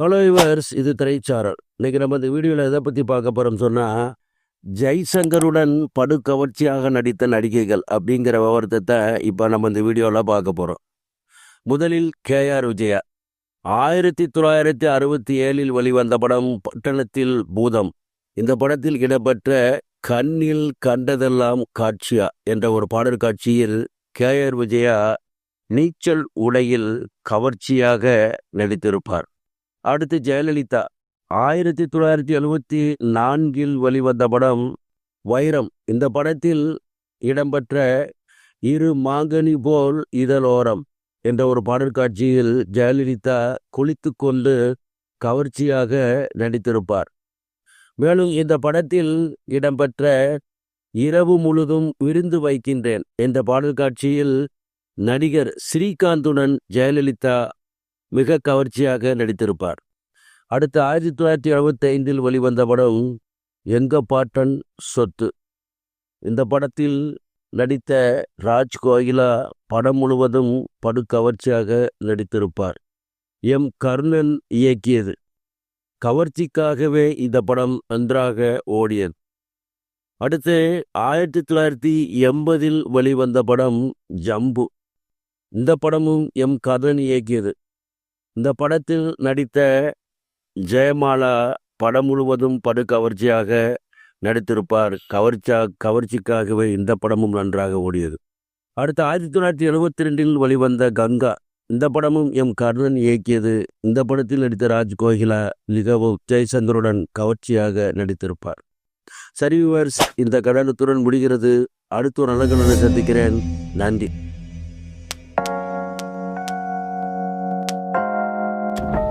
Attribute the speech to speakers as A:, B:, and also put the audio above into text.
A: Hello yours இது திரைச்சாரல். இன்றைக்கி நம்ம இந்த வீடியோவில் எதை பற்றி பார்க்க போகிறோம் சொன்னால் ஜெய்சங்கருடன் படு கவர்ச்சியாக நடித்த நடிகைகள் அப்படிங்கிற விவரத்தை இப்போ நம்ம இந்த வீடியோவில் பார்க்க போகிறோம் முதலில் கேஆர் விஜயா. ஆயிரத்தி தொள்ளாயிரத்தி அறுபத்தி ஏழில் வெளிவந்த படம் பட்டணத்தில் பூதம். இந்த படத்தில் இடம்பெற்ற கண்ணில் கண்டதெல்லாம் காட்சியா என்ற ஒரு பாடல் காட்சியில் கேஆர் விஜயா நீச்சல் உடையில் கவர்ச்சியாக நடித்திருப்பார். அடுத்து ஜெயலலிதா. ஆயிரத்தி தொள்ளாயிரத்தி எழுபத்தி நான்கில் வெளிவந்த படம் வைரம். இந்த படத்தில் இடம்பெற்ற இரு மாங்கனி போல் இதழோரம் என்ற ஒரு பாடல் காட்சியில் ஜெயலலிதா குளித்து கொண்டு கவர்ச்சியாக நடித்திருப்பார். மேலும் இந்த படத்தில் இடம்பெற்ற இரவு முழுதும் விருந்து வைக்கின்றேன் என்ற பாடல் காட்சியில் நடிகர் ஸ்ரீகாந்துடன் ஜெயலலிதா மிக கவர்ச்சியாக நடித்திருப்பார். அடுத்து ஆயிரத்தி தொள்ளாயிரத்தி எழுபத்தி ஐந்தில் வெளிவந்த படம் எங்க பாட்டன் சொத்து. இந்த படத்தில் நடித்த ராஜ் கோகிலா படம் முழுவதும் படு கவர்ச்சியாக நடித்திருப்பார். எம். கர்ணன் இயக்கியது. கவர்ச்சிக்காகவே இந்த படம் நன்றாக ஓடியது. அடுத்து ஆயிரத்தி தொள்ளாயிரத்தி எண்பதில் வெளிவந்த படம் ஜம்பு. இந்த படமும் எம். கர்ணன் இயக்கியது. இந்த படத்தில் நடித்த ஜெயமாலா படம் முழுவதும் படு கவர்ச்சியாக நடித்திருப்பார். கவர்ச்சா கவர்ச்சிக்காகவே இந்த படமும் நன்றாக ஓடியது. அடுத்து ஆயிரத்தி தொள்ளாயிரத்தி எழுபத்தி ரெண்டில் வெளிவந்த கங்கா. இந்த படமும் எம் கர்ணன் இயக்கியது. இந்த படத்தில் நடித்த ராஜ் கோகிலா மிகவும் ஜெயசந்தருடன் கவர்ச்சியாக நடித்திருப்பார். சரி விவர்ஸ் இந்த கடனத்துடன் முடிகிறது. அடுத்த ஒரு நல்ல சந்திக்கிறேன். நன்றி. Bye.